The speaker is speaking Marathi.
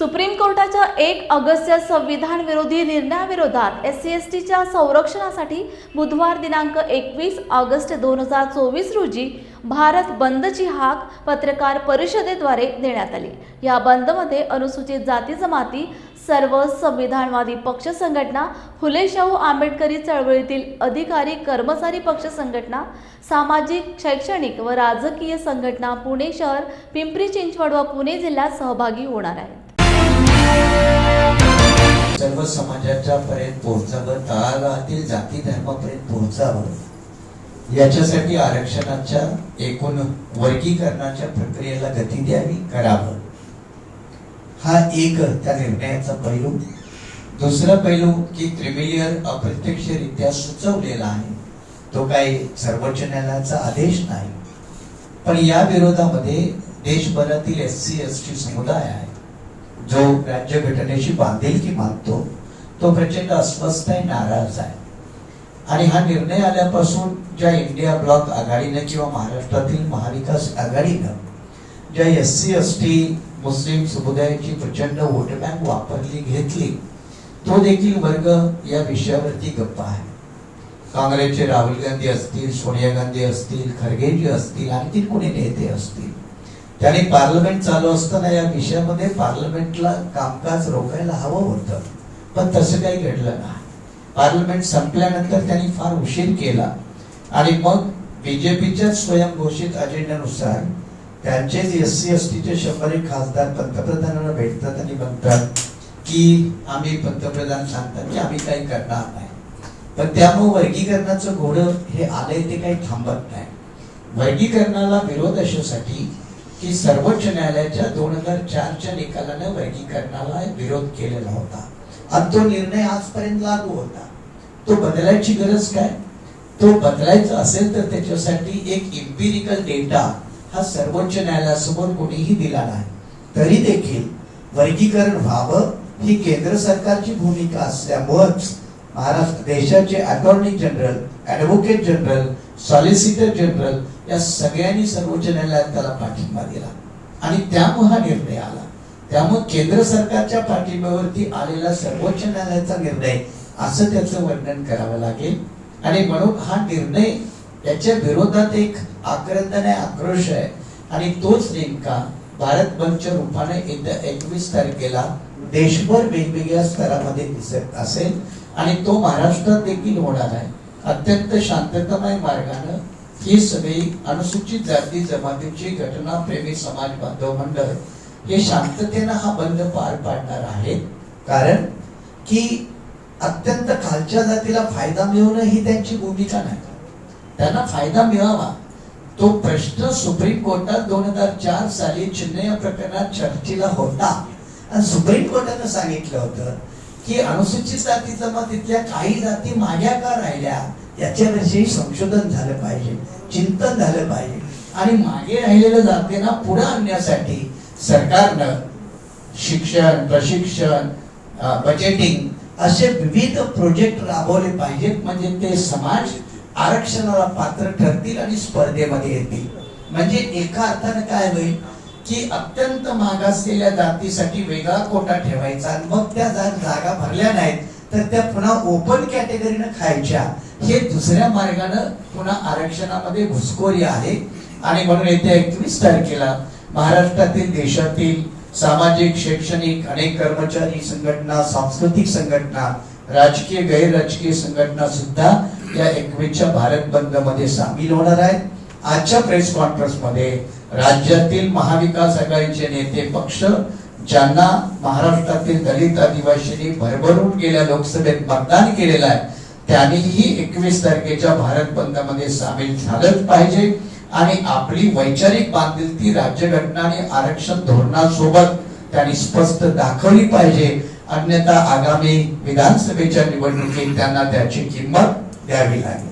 सुप्रीम कोर्टाच्या एक ऑगस्टच्या संविधान विरोधी निर्णयाविरोधात एस सी एस टीच्या संरक्षणासाठी बुधवार दिनांक एकवीस ऑगस्ट दोन हजार चोवीस रोजी भारत बंदची हाक पत्रकार परिषदेद्वारे देण्यात आली. या बंदमध्ये अनुसूचित जाती जमाती सर्व संविधानवादी पक्ष संघटना फुले शाहू आंबेडकरी चळवळीतील अधिकारी कर्मचारी पक्ष संघटना सामाजिक शैक्षणिक व राजकीय संघटना पुणे शहर पिंपरी चिंचवड व पुणे जिल्ह्यात सहभागी होणार आहेत. सर्व समाजाच्या पर्यंत पोहोचावं तळागाळातील जाती धर्मापर्यंत पोहोचावं. याच्यासाठी आरक्षणाच्या एकूण वर्गीकरणाच्या प्रक्रियेला गती द्यावी करावं. हा एक त्या निर्णयाचा पैलू. दुसरा पैलू की क्रिमिलियर अप्रत्यक्षरित्या सुचवलेला आहे. तो काही सर्वोच्च न्यायालयाचा आदेश नाही. पण या विरोधामध्ये देशभरातील एस सी एस टी समुदाय आहे. जो राज्यघटनेशी बांधिलकी मानतो तो प्रचंड अस्वस्थ आहे नाराज आहे. आणि हा निर्णय आल्यापासून ज्या इंडिया ब्लॉक आघाडीनं किंवा महाराष्ट्रातील महाविकास आघाडीनं ज्या एस सी एस टी मुस्लिम समुदायाची प्रचंड वोट बँक वापरली घेतली तो देखील वर्ग या विषयावरती गप्पा आहे. काँग्रेसचे राहुल गांधी असतील सोनिया गांधी असतील खरगेजी असतील आणखी कोणी नेते असतील त्यांनी पार्लमेंट चालू असताना या विषयामध्ये पार्लमेंटला कामकाज रोखायला हवं होतं. पण तसं काही घडलं नाही. पार्लमेंट संपल्यानंतर त्यांनी फार उशीर केला. आणि मग बीजेपीच्या स्वयंघोषित अजेंड्यानुसार त्यांचेच एस सी एस टीचे शंभर एक खासदार पंतप्रधानांना भेटतात आणि म्हणतात की आम्ही पंतप्रधान सांगतात की आम्ही काही करणार नाही. पण त्यामुळे वर्गीकरणाचं घोडं हे आलंय ते काही थांबत नाही. वर्गीकरणाला विरोध अशासाठी की सर्वोच्च न्यायालयाच्या दोन हजार चारच्या निकालाने वर्गीकरणाला विरोध केलेला होता. आणि तो निर्णय आजपर्यंत लागू होता. तो बदलायची गरज काय? तो बदलायचा असेल तर त्याच्यासाठी एक इम्पिरिकल डेटा हा सर्वोच्च न्यायालयासमोर कोणीही दिला नाही. तरी देखील वर्गीकरण व्हावं ही केंद्र सरकारची भूमिका असल्यामुळेच महाराष्ट्र देशाचे attorney general advocate general solicitor general या सगळ्यांनी सर्वोच्च न्यायालयात त्याला पाठिंबा दिला. आणि त्यामुळे हा निर्णय आला. त्यामुळे केंद्र सरकारच्या पाठिंब्यावरती आलेला सर्वोच्च न्यायालयाचा निर्णय असं त्याचं वर्णन करावं लागेल. आणि म्हणून हा निर्णय याच्या विरोधात एक आक्रंदन आहे आक्रोश आहे. आणि तोच नेमका भारत बंदच्या रूपाने येत्या एकवीस तारखेला देशभर वेगवेगळ्या स्तरामध्ये दिसत असेल. आणि तो महाराष्ट्रात देखील होणार आहे. अत्यंत शांततामय मार्गानं ही सगळी अनुसूचित जाती जमातीची घटना प्रेमी समाज बांधव मंडळ हे शांततेनं हा बंद पार पाडणार आहे. कारण की अत्यंत खालच्या जातीला फायदा मिळवणं ही त्यांची भूमिका नाही. त्यांना फायदा मिळावा. तो प्रश्न सुप्रीम कोर्टात दोन हजार चार साली चिन्ह प्रकरणात चर्चेला होता. आणि सुप्रीम कोर्टानं सांगितलं होतं की अनुसूचित जाती जमातीतल्या काही जाती माझ्या का राहिल्या याच्याविषयी संशोधन झालं पाहिजे चिंतन झालं पाहिजे. आणि मागे राहिलेल्या जातींना पुढे आणण्यासाठी सरकारनं शिक्षण प्रशिक्षण बजेटिंग असे विविध प्रोजेक्ट राबवले पाहिजेत. म्हणजे ते समाज आरक्षणाला पात्र ठरतील आणि स्पर्धेमध्ये येतील. म्हणजे एका अर्थानं काय होईल की अत्यंत मागासलेल्या जातीसाठी वेगळा कोटा ठेवायचा आणि मग त्या जागा भरल्या नाहीत. तर त्या पुन्हा ओपन कॅटेगरीनं खायच्या. हे दुसऱ्या मार्गानं पुन्हा आरक्षणामध्ये घुसखोरी आहे. आणि म्हणून येत्या एकवीस तारखेला महाराष्ट्रातील देशातील सामाजिक शैक्षणिक अनेक कर्मचारी संघटना सांस्कृतिक संघटना राजकीय गैर राजकीय संघटना सुद्धा या एकवीसच्या भारत बंदमध्ये सामील होणार आहेत. आजच्या प्रेस कॉन्फरन्समध्ये राज्यातील महाविकास आघाडीचे नेते पक्ष ज्यांना महाराष्ट्रातील दलित आदिवासींनी भरभरून गेल्या लोकसभेत मतदान केलेलं आहे त्यांनीही एकवीस तारखेच्या भारत बंदमध्ये सामील झालंच पाहिजे. आणि आपली वैचारिक बांधिलकी राज्यघटना आणि आरक्षण धोरणासोबत त्यांनी स्पष्ट दाखवली पाहिजे. अन्यथा आगामी विधानसभेच्या निवडणुकीत त्यांना त्याची किंमत द्यावी लागेल.